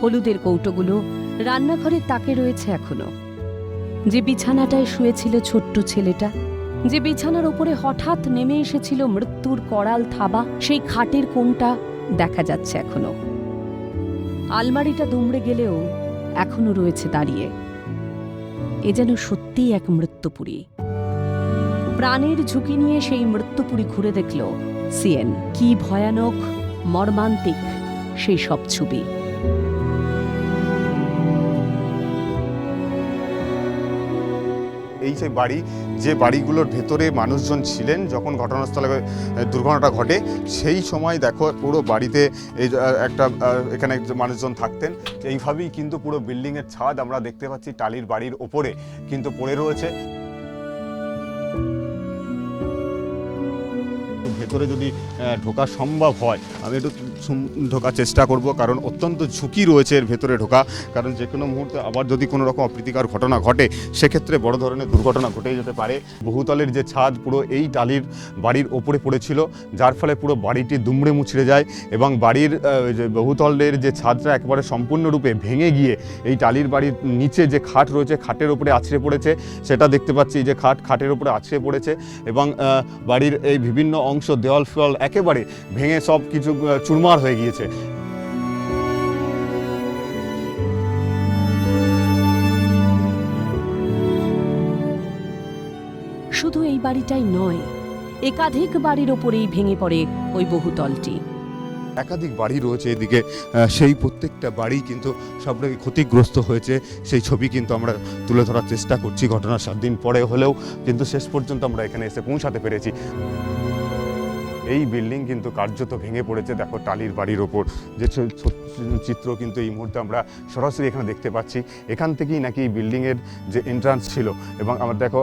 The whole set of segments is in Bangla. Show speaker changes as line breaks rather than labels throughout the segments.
হলুদের কৌটোগুলো রান্নাঘরের তাকে রয়েছে এখনও। যে বিছানাটায় শুয়েছিল ছোট্ট ছেলেটা, যে বিছানার ওপরে হঠাৎ নেমে এসেছিল মৃত্যুর করাল থাবা, সেই খাটের কোণটা দেখা যাচ্ছে এখনও। আলমারিটা দুমড়ে গেলেও এখনও রয়েছে দাঁড়িয়ে। এ যেন সত্যিই এক মৃত্যুপুরী। প্রাণের ঝুঁকি নিয়ে সেই মৃত্যুপুরী ঘুরে দেখল সিএন। কি ভয়ানক, মর্মান্তিক সেই সব ছবি।
এই যে বাড়ি, যে বাড়িগুলোর ভেতরে মানুষজন ছিলেন যখন ঘটনাস্থলে দুর্ঘটনাটা ঘটে, সেই সময় দেখো পুরো বাড়িতে এই একটা এখানে মানুষজন থাকতেন। এইভাবেই কিন্তু পুরো বিল্ডিংয়ের ছাদ আমরা দেখতে পাচ্ছি, টালির বাড়ির ওপরে কিন্তু পড়ে রয়েছে। ভেতরে যদি ঢোকা সম্ভব হয়, আমি একটু ঢোকার চেষ্টা করব, কারণ অত্যন্ত ঝুঁকি রয়েছে এর ভেতরে ঢোকা। কারণ যে কোনো মুহূর্তে আবার যদি কোনো রকম অপ্রীতিকর ঘটনা ঘটে, সেক্ষেত্রে বড় ধরনের দুর্ঘটনা ঘটে যেতে পারে। বহুতলের যে ছাদ, পুরো এই টালির বাড়ির ওপরে পড়েছিল, যার ফলে পুরো বাড়িটি দুমড়ে মুছড়ে যায় এবং বাড়ির যে বহুতলের যে ছাদটা একেবারে সম্পূর্ণরূপে ভেঙে গিয়ে এই টালির বাড়ির নিচে যে খাট রয়েছে, খাটের ওপরে আছড়ে পড়েছে। সেটা দেখতে পাচ্ছি যে খাট, খাটের ওপরে আছড়ে পড়েছে এবং বাড়ির এই বিভিন্ন অংশ দেওয়াল ফেওয়াল একেবারে ভেঙে সব কিছু চুরমার হয়ে গিয়েছে।
শুধু এই বাড়িটাই নয় একাধিক বাড়ির ওপরেই ভেঙে পড়ে ওই বহুতলটি।
একাধিক বাড়ি রয়েছে এদিকে সেই প্রত্যেকটা বাড়ি কিন্তু সবটাকে ক্ষতিগ্রস্ত হয়েছে। সেই ছবি কিন্তু আমরা তুলে ধরার চেষ্টা করছি। ঘটনার সাত দিন পরে হলেও কিন্তু শেষ পর্যন্ত আমরা এখানে এসে পৌঁছাতে পেরেছি। এই বিল্ডিং কিন্তু কার্যত ভেঙে পড়েছে। দেখো, টালির বাড়ির ওপর যে চিত্র কিন্তু এই মুহূর্তে আমরা সরাসরি এখানে দেখতে পাচ্ছি। এখান থেকেই নাকি এই বিল্ডিংয়ের যে এন্ট্রান্স ছিল এবং আমার দেখো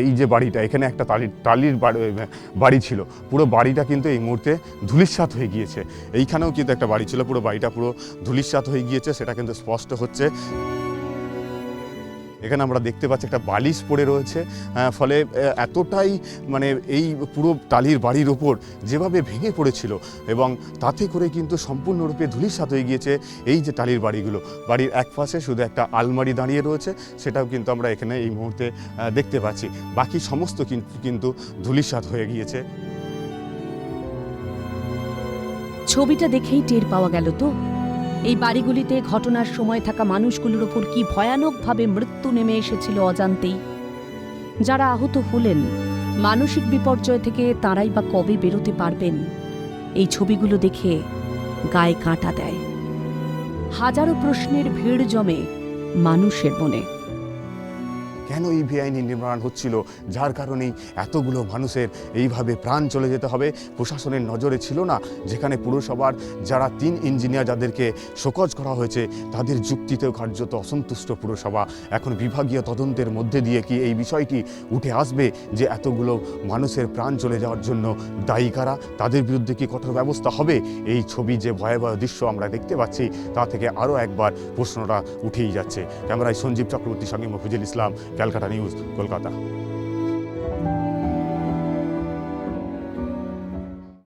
এই যে বাড়িটা, এখানে একটা টালির টালির বাড়ি ছিল। পুরো বাড়িটা কিন্তু এই মুহূর্তে ধুলিস্বাত হয়ে গিয়েছে। এইখানেও কিন্তু একটা বাড়ি ছিল, পুরো বাড়িটা পুরো ধুলিস্বাত হয়ে গিয়েছে, সেটা কিন্তু স্পষ্ট হচ্ছে। এখানে আমরা দেখতে পাচ্ছি একটা বালিশ পড়ে রয়েছে ফলে এতটাই মানে এই পুরো টালির বাড়ির ওপর যেভাবে ভেঙে পড়েছিল এবং তাতে করে কিন্তু সম্পূর্ণরূপে ধূলিসাৎ হয়ে গিয়েছে এই যে টালির বাড়িগুলো। বাড়ির এক পাশে শুধু একটা আলমারি দাঁড়িয়ে রয়েছে, সেটাও কিন্তু আমরা এখানে এই মুহূর্তে দেখতে পাচ্ছি। বাকি সমস্ত কিন- কিন্তু ধূলিসাৎ হয়ে গিয়েছে।
ছবিটা দেখেই টের পাওয়া গেল তো? এই বাড়িগুলিতে ঘটনার সময় থাকা মানুষগুলোর ওপর কি ভয়ানকভাবে মৃত্যু নেমে এসেছিল অজান্তেই? যারা আহত হলেন, মানসিক বিপর্যয় থেকে তাঁরাই বা কবে বেরোতে পারবেন? এই ছবিগুলো দেখে গায়ে কাঁটা দেয়। হাজারো প্রশ্নের ভিড় জমে মানুষের মনে।
কেন এই বেআইনি নির্মাণ হচ্ছিল? যার কারণেই এতগুলো মানুষের এইভাবে প্রাণ চলে যেতে হবে। প্রশাসনের নজরে ছিল না, যেখানে পুরসভার যারা তিন ইঞ্জিনিয়ার যাদেরকে শোকজ করা হয়েছে, তাদের যুক্তিতেও কার্যত অসন্তুষ্ট পুরসভা। এখন বিভাগীয় তদন্তের মধ্যে দিয়ে কি এই বিষয়টি উঠে আসবে যে এতগুলো মানুষের প্রাণ চলে যাওয়ার জন্য দায়ী কারা? তাদের বিরুদ্ধে কি কঠোর ব্যবস্থা হবে? এই ছবি যে ভয়াবহ দৃশ্য আমরা দেখতে পাচ্ছি, তা থেকে আরও একবার প্রশ্নটা উঠেই যাচ্ছে। ক্যামেরায় সঞ্জীব চক্রবর্তীর সঙ্গে মফিজুল ইসলাম ক্যালকাটা নিউজ কলকাতা।